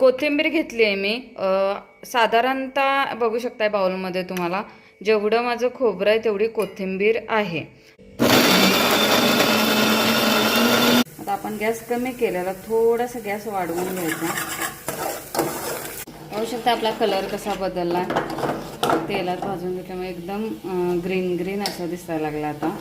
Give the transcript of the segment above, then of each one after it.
कोथिंबीर घेतली आहे मी. साधारणतः बघू शकताय बाउलमध्ये तुम्हाला. जेवढं माझं खोबरं आहे तेवढी कोथिंबीर आहे. आता आपण गॅस कमी केलेला थोडासा गॅस वाढवून घ्यायचा. बघू शकता आपला कलर कसा बदलला तेलात भाजून घेतल्यामुळे एकदम ग्रीन ग्रीन असा दिसायला लागला आता.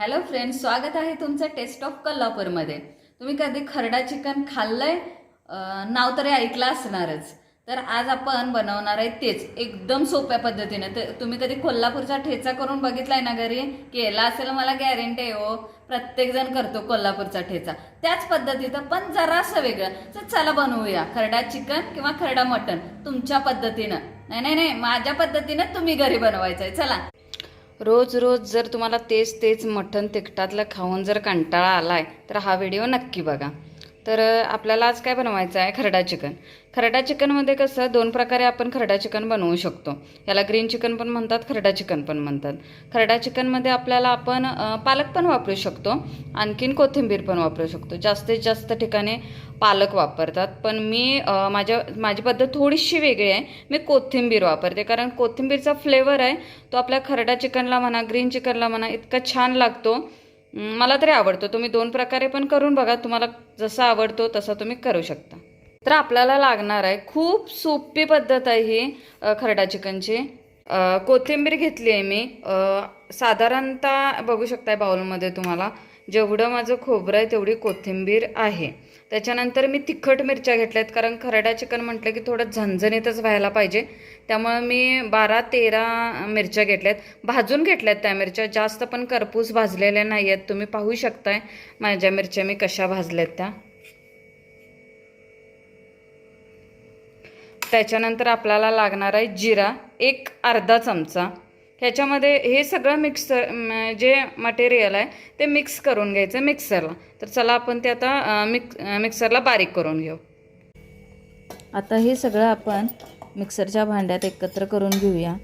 हॅलो फ्रेंड्स स्वागत आहे तुमचं टेस्ट ऑफ कोल्हापूरमध्ये. तुम्ही कधी खरडा चिकन खाल्लंय? नाव तरी ऐकलं असणारच. तर आज आपण बनवणार आहे तेच एकदम सोप्या पद्धतीने. तर तुम्ही कधी कोल्हापूरचा ठेचा करून बघितलाय ना घरी? केला असेल मला गॅरंटी आहे हो. प्रत्येकजण करतो कोल्हापूरचा ठेचा. त्याच पद्धतीचं पण जरासं वेगळं. तर चला बनवूया. खरडा चिकन किंवा खरडा मटन. तुमच्या पद्धतीनं. नाही नाही नाही. माझ्या पद्धतीनं तुम्ही घरी बनवायचं आहे चला. रोज रोज जर तुम्हाला तेच तेच मटण तिखटातलं खाऊन जर कंटाळा आलाय तर हा व्हिडिओ नक्की बघा. तर आपल्याला आज काय बनवायचं आहे? खरडा चिकन. खरडा चिकनमध्ये कसं दोन प्रकारे आपण खरडा चिकन बनवू शकतो. याला ग्रीन चिकन पण म्हणतात खरडा चिकन पण म्हणतात. खरडा चिकनमध्ये आपल्याला आपण पालक पण वापरू शकतो. आणखीन कोथिंबीर पण वापरू शकतो. जास्तीत जास्त ठिकाणी पालक वापरतात. पण मी माझ्या माझी पद्धत थोडीशी वेगळी आहे. मी कोथिंबीर वापरते. कारण कोथिंबीरचा फ्लेवर आहे तो आपल्या खरडा चिकनला म्हणा ग्रीन चिकनला म्हणा इतका छान लागतो. मला तरी आवडतो. तुम्ही दोन प्रकारे पण करून बघा. तुम्हाला जसा आवडतो तसा तुम्ही करू शकता. तर आपल्याला लागणार आहे खूप सोपी पद्धत आहे ही खरडा चिकनची. कोथिंबीर घेतली आहे मी. साधारणतः बघू शकताय बाउलमध्ये तुम्हाला. जेवढं माझं खोबरं आहे तेवढी कोथिंबीर आहे. त्याच्यानंतर मी तिखट मिरच्या घेतल्या आहेत कारण खरडा चिकन म्हटलं की थोडं झणझणीतच व्हायला पाहिजे. त्यामुळे मी बारा तेरा मिरच्या घेतल्यात. भाजून घेतल्यात त्या मिरच्या जास्त पण करपूस भाजलेल्या नाही आहेत तुम्ही पाहू शकताय माझ्या मिरच्या मी कशा भाजल्यात त्या. त्याच्यानंतर आपल्याला लागणार आहे जिरा एक अर्धा चमचा. ह्याच्यामध्ये हे सगळं मिक्सर जे मटेरियल आहे ते मिक्स करून घ्यायचं मिक्सरला तर चला आपण ते आता मिक्स मिक्सरला बारीक करून घेऊ. आता हे सगळं आपण मिक्सरच्या भांड्यात एकत्र करून घेऊया.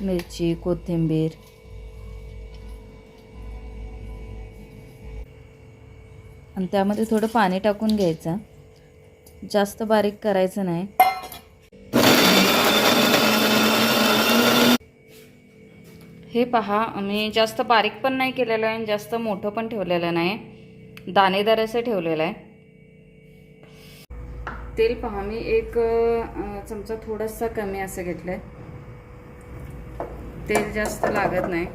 मिरची कोथिंबीर. आणि त्यामध्ये थोडं पाणी टाकून घ्यायचं. जास्त बारीक करायचं नाही. हे पहा मी जास्त बारीक पण नाही केलेलं आहे आणि जास्त मोठं पण ठेवलेलं नाही. दाणेदार असं ठेवलेलं आहे. तेल पहा मी एक चमचा थोडासा कमी असं घेतलं आहे तेल जास्त लागत नाही.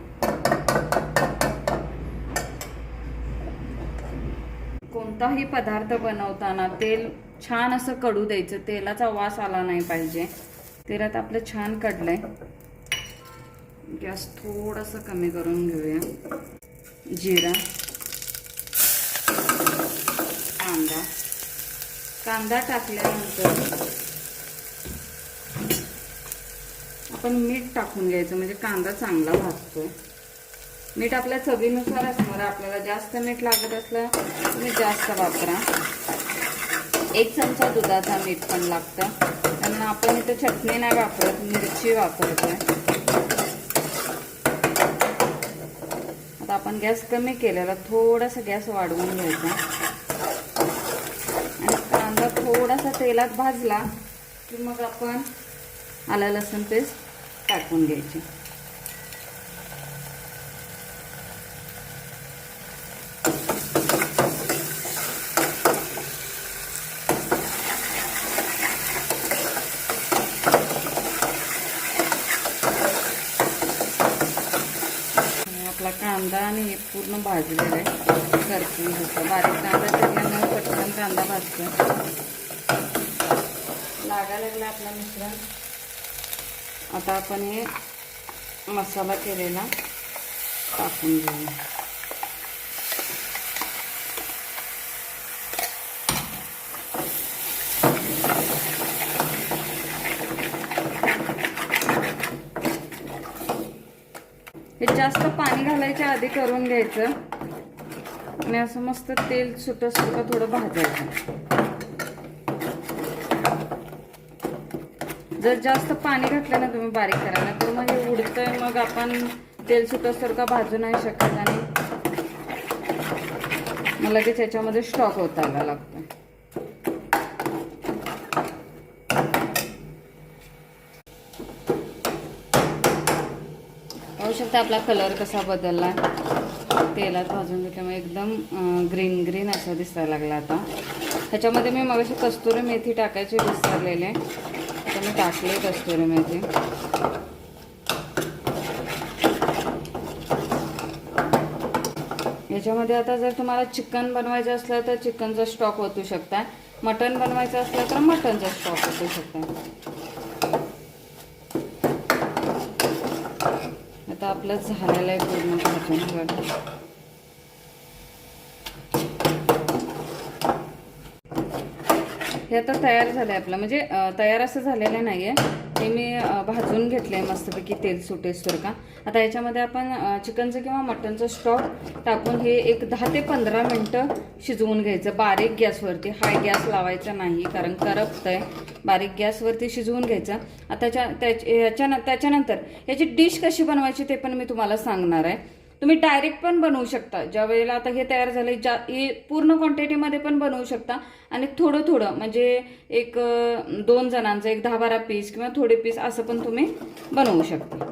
कोणताही पदार्थ बनवताना तेल छान असं कडू द्यायचं. तेलाचा वास आला नाही पाहिजे. तेलात आपलं छान कडलंय. गॅस थोडासा कमी करून घेऊया. जिरा कांदा. कांदा टाकल्यानंतर आपण मीठ टाकून घ्यायचं म्हणजे कांदा चांगला भाजतो मीठ आपल्या चवीनुसार असणार आपल्याला जास्त मीठ लागत असलं तुम्ही जास्त वापरा. एक चमचा दुधाचा मीठ पण लागतं. त्यामुळे आपण इथं चटणी नाही वापरत मिरची वापरतोय. आता आपण गॅस कमी केलेला थोडासा गॅस वाढवून घ्यायचा. आणि कांदा थोडासा तेलात भाजला की मग आपण आला लसूण पेस्ट टाकून घ्यायची आणि आपला कांदा आणि हे पूर्ण भाजलेला आहे. करपून होतं बारीक कांदा चिरल्यामुळे पटकन कांदा भाजतो लागायला लागला आपला मिश्रण. आता आपण हे मसाला केलेला टाकून घेऊ. हे जास्त पाणी घालायच्या आधी करून घ्यायचं. आणि असं मस्त तेल सुटं सुटं थोडं भाजायचं. जर जास्त पाणी घातलं ना तुम्ही बारीक करायला तर मग हे उडतंय मग आपण तेल सुटं का भाजू नाही शकत आणि मला लगेच याच्यामध्ये स्टॉक होतायला लागतं. पाहू आपला कलर कसा बदलला तेलात भाजून घेतल्यामुळे एकदम ग्रीन ग्रीन असं दिसायला लागला आता. ह्याच्यामध्ये मी मगाशी कस्तुरी मेथी टाकायची विसरलेले. आता मी टाकले कस्तुरी मेथी. याच्यामध्ये आता जर तुम्हाला चिकन बनवायचं असलं तर चिकनचा स्टॉक ओतू शकता. मटन बनवायचं असलं तर मटनचा स्टॉक ओतू शकता. आता आपलं झालेलं आहे पूर्ण भाजून हे आता तयार झालं आहे आपलं. म्हणजे तयार असं झालेलं नाही आहे ते मी भाजून घेतलं आहे मस्तपैकी तेल सुटेसतर का? आता याच्यामध्ये आपण चिकनचं किंवा मटनचं स्टॉक टाकून हे एक दहा ते पंधरा मिनटं शिजवून घ्यायचं. बारीक गॅसवरती. हाय गॅस लावायचा नाही कारण करपतंय. बारीक गॅसवरती शिजवून घ्यायचं. आता त्याच्या त्याच्यानंतर याची डिश कशी बनवायची ते पण मी तुम्हाला सांगणार आहे. तुम्ही डायरेक्ट पण बनवू शकता. ज्या वेळेला आता हे तयार झाले ज्या हे पूर्ण क्वांटिटीमध्ये पण बनवू शकता. आणि थोडं थोडं म्हणजे एक दोन जणांचं एक दहा बारा पीस किंवा थोडे पीस असं पण तुम्ही बनवू शकता.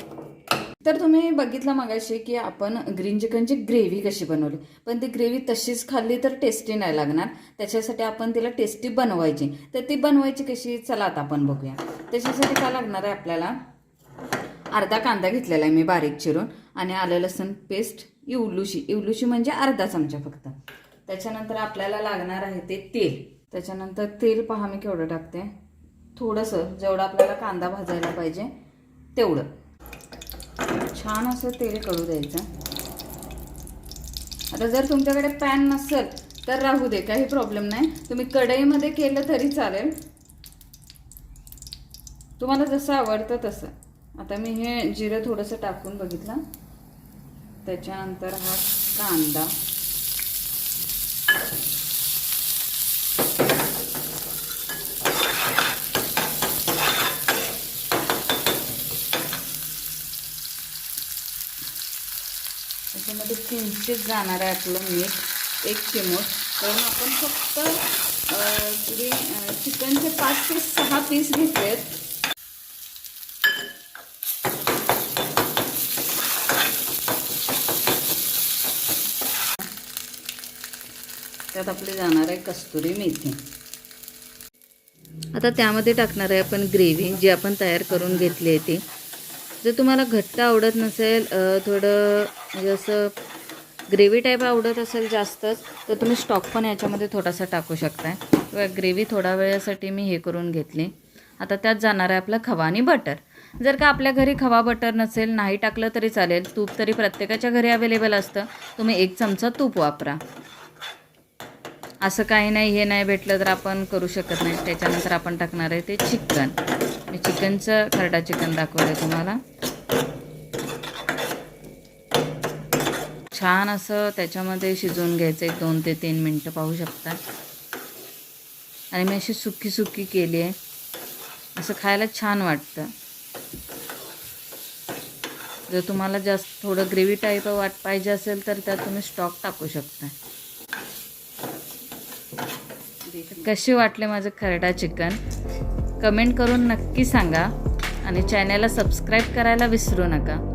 तर तुम्ही बघितलं मगाशी की आपण ग्रीन चिकनची ग्रेव्ही कशी बनवली. पण ती ग्रेव्ही तशीच खाल्ली तर टेस्टी नाही लागणार. त्याच्यासाठी आपण तिला टेस्टी बनवायची. तर ती बनवायची कशी? चला आता आपण बघूया. त्याच्यासाठी काय लागणार आहे आपल्याला? अर्धा कांदा घेतलेला आहे मी बारीक चिरून आणि आलं लसूण पेस्ट इवलुशी. इवलुशी म्हणजे अर्धा चमचा फक्त. त्याच्यानंतर आपल्याला लागणार आहे ते तेल. त्याच्यानंतर तेल पहा मी केवढं टाकते. थोडंसं जेवढं आपल्याला कांदा भाजायला पाहिजे तेवढं. छान असं तेल कळू द्यायचं. आता जर तुमच्याकडे पॅन नसेल तर राहू दे काही प्रॉब्लेम नाही. तुम्ही कढईमध्ये केलं तरी चालेल. तुम्हाला जसं आवडतं तसं. आता मी हे जिरं थोडंसं टाकून बघितलं. त्याच्यानंतर हा कांदा. त्याच्यामध्ये किंचित जाणार आहे आपलं मीठ एक चिमूट. तर आपण फक्त चिकनचे पाच ते सहा पीस घेतलेत. त्यात आपली जाणार आहे कस्तुरी मेथी. आता त्यामध्ये टाकणार आहे आपण ग्रेव्ही जी आपण तयार करून घेतली आहे ती. जर तुम्हाला घट्ट आवडत नसेल थोडं म्हणजे असं ग्रेव्ही टाईप आवडत असेल जास्तच तर तुम्ही स्टॉक पण याच्यामध्ये थोडासा टाकू शकताय. किंवा ग्रेव्ही थोडा वेळासाठी मी हे करून घेतली. आता त्यात जाणार आहे आपलं खवा आणि बटर. जर का आपल्या घरी खवा बटर नसेल नाही टाकलं तरी चालेल. तूप तरी प्रत्येकाच्या घरी अवेलेबल असतं. तुम्ही एक चमचा तूप वापरा. असं काही नाही हे नाही भेटलं तर आपण करू शकत नाही. त्याच्यानंतर आपण टाकणार आहे ते चिकन. मी चिकनचं खरडा चिकन दाखवलं तुम्हाला. छान असं त्याच्यामध्ये शिजवून घ्यायचं एक दोन ते तीन मिनटं पाहू शकता. आणि मी अशी सुकी सुकी केली आहे. असं खायला छान वाटतं. जर तुम्हाला जास्त थोडं ग्रेव्ही टाईप वाट पाहिजे असेल तर त्यात तुम्ही स्टॉक टाकू शकता. कसे वाटले माझं खरडा चिकन? कमेंट करून नक्की सांगा आणि चॅनलला सबस्क्राईब करायला विसरू नका.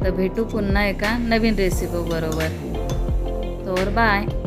तर भेटू पुन्हा एका नवीन रेसिपी बरोबर. तर बाय